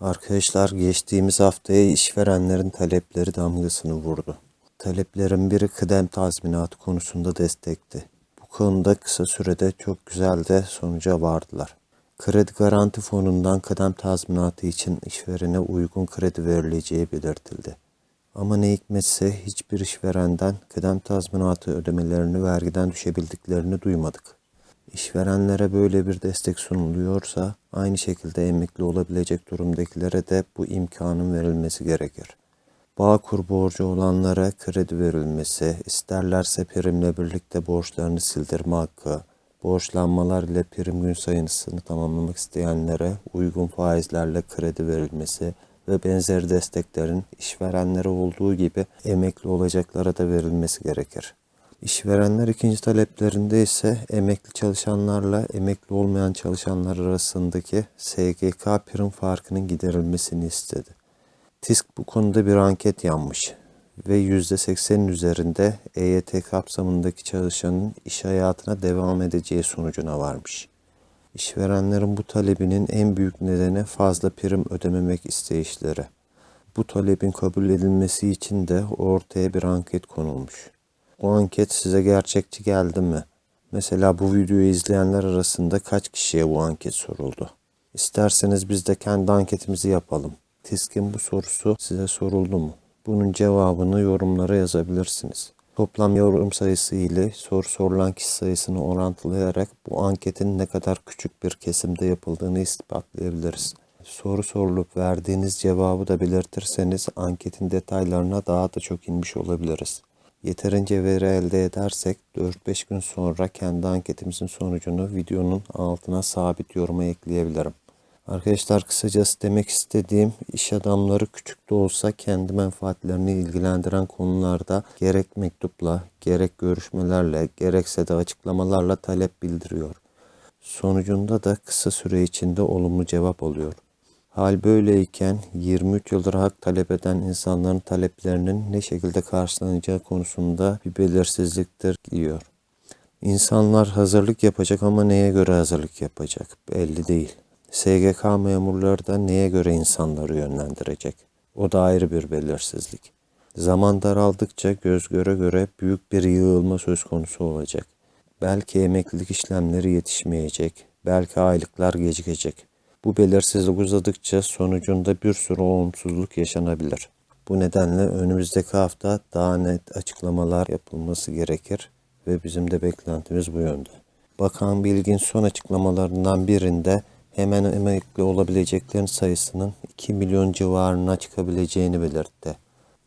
Arkadaşlar geçtiğimiz haftaya işverenlerin talepleri damgasını vurdu. Taleplerin biri kıdem tazminatı konusunda destekti. Bu konuda kısa sürede çok güzel de sonuca vardılar. Kredi Garanti Fonu'ndan kıdem tazminatı için işverene uygun kredi verileceği belirtildi. Ama ne hikmetse hiçbir işverenden kıdem tazminatı ödemelerini vergiden düşebildiklerini duymadık. İşverenlere böyle bir destek sunuluyorsa aynı şekilde emekli olabilecek durumdakilere de bu imkanın verilmesi gerekir. Bağkur borcu olanlara kredi verilmesi, isterlerse primle birlikte borçlarını sildirme hakkı, borçlanmalar ile prim gün sayısını tamamlamak isteyenlere uygun faizlerle kredi verilmesi ve benzeri desteklerin işverenlere olduğu gibi emekli olacaklara da verilmesi gerekir. İşverenler ikinci taleplerinde ise emekli çalışanlarla emekli olmayan çalışanlar arasındaki SGK prim farkının giderilmesini istedi. TİSK bu konuda bir anket yapmış ve %80'in üzerinde EYT kapsamındaki çalışanın iş hayatına devam edeceği sonucuna varmış. İşverenlerin bu talebinin en büyük nedeni fazla prim ödememek isteyişleri. Bu talebin kabul edilmesi için de ortaya bir anket konulmuş. O anket size gerçekçi geldi mi? Mesela bu videoyu izleyenler arasında kaç kişiye bu anket soruldu? İsterseniz biz de kendi anketimizi yapalım. TİSK'in bu sorusu size soruldu mu? Bunun cevabını yorumlara yazabilirsiniz. Toplam yorum sayısı ile soru sorulan kişi sayısını orantılayarak bu anketin ne kadar küçük bir kesimde yapıldığını ispatlayabiliriz. Soru sorulup verdiğiniz cevabı da belirtirseniz anketin detaylarına daha da çok inmiş olabiliriz. Yeterince veri elde edersek 4-5 gün sonra kendi anketimizin sonucunu videonun altına sabit yoruma ekleyebilirim. Arkadaşlar kısacası demek istediğim iş adamları küçük de olsa kendi menfaatlerini ilgilendiren konularda gerek mektupla, gerek görüşmelerle, gerekse de açıklamalarla talep bildiriyor. Sonucunda da kısa süre içinde olumlu cevap alıyor. Hal böyleyken 23 yıldır hak talep eden insanların taleplerinin ne şekilde karşılanacağı konusunda bir belirsizliktir diyor. İnsanlar hazırlık yapacak ama neye göre hazırlık yapacak belli değil. SGK memurları da neye göre insanları yönlendirecek? O da ayrı bir belirsizlik. Zaman daraldıkça göz göre göre büyük bir yığılma söz konusu olacak. Belki emeklilik işlemleri yetişmeyecek, belki aylıklar gecikecek. Bu belirsizlik uzadıkça sonucunda bir sürü olumsuzluk yaşanabilir. Bu nedenle önümüzdeki hafta daha net açıklamalar yapılması gerekir ve bizim de beklentimiz bu yönde. Bakan Bilgin son açıklamalarından birinde hemen emekli olabileceklerin sayısının 2 milyon civarına çıkabileceğini belirtti.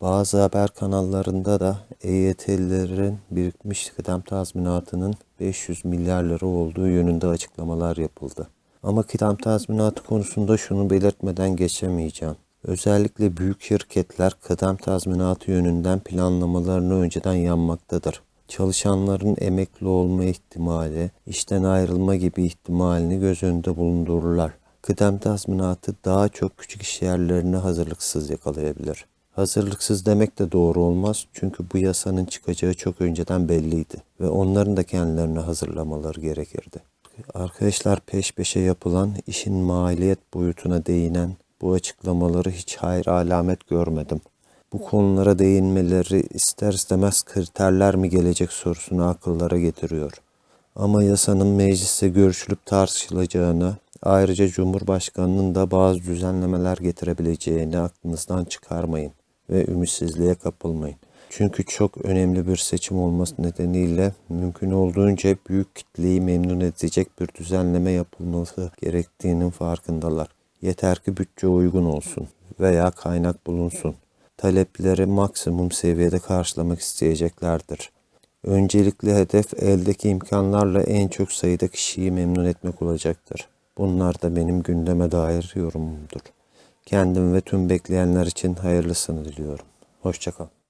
Bazı haber kanallarında da EYT'lilerin birikmiş kıdem tazminatının 500 milyar lira olduğu yönünde açıklamalar yapıldı. Ama kıdem tazminatı konusunda şunu belirtmeden geçemeyeceğim. Özellikle büyük şirketler kıdem tazminatı yönünden planlamalarını önceden yanmaktadır. Çalışanların emekli olma ihtimali, işten ayrılma gibi ihtimalini göz önünde bulundururlar. Kıdem tazminatı daha çok küçük iş yerlerini hazırlıksız yakalayabilir. Hazırlıksız demek de doğru olmaz çünkü bu yasanın çıkacağı çok önceden belliydi ve onların da kendilerini hazırlamaları gerekirdi. Arkadaşlar peş peşe yapılan işin maliyet boyutuna değinen bu açıklamaları hiç hayır alamet görmedim. Bu konulara değinmeleri ister istemez kriterler mi gelecek sorusunu akıllara getiriyor. Ama yasanın mecliste görüşülüp tartışılacağını, ayrıca Cumhurbaşkanı'nın da bazı düzenlemeler getirebileceğini aklınızdan çıkarmayın ve ümitsizliğe kapılmayın. Çünkü çok önemli bir seçim olması nedeniyle mümkün olduğunca büyük kitleyi memnun edecek bir düzenleme yapılması gerektiğinin farkındalar. Yeter ki bütçe uygun olsun veya kaynak bulunsun. Talepleri maksimum seviyede karşılamak isteyeceklerdir. Öncelikli hedef eldeki imkanlarla en çok sayıda kişiyi memnun etmek olacaktır. Bunlar da benim gündeme dair yorumumdur. Kendim ve tüm bekleyenler için hayırlısını diliyorum. Hoşçakalın.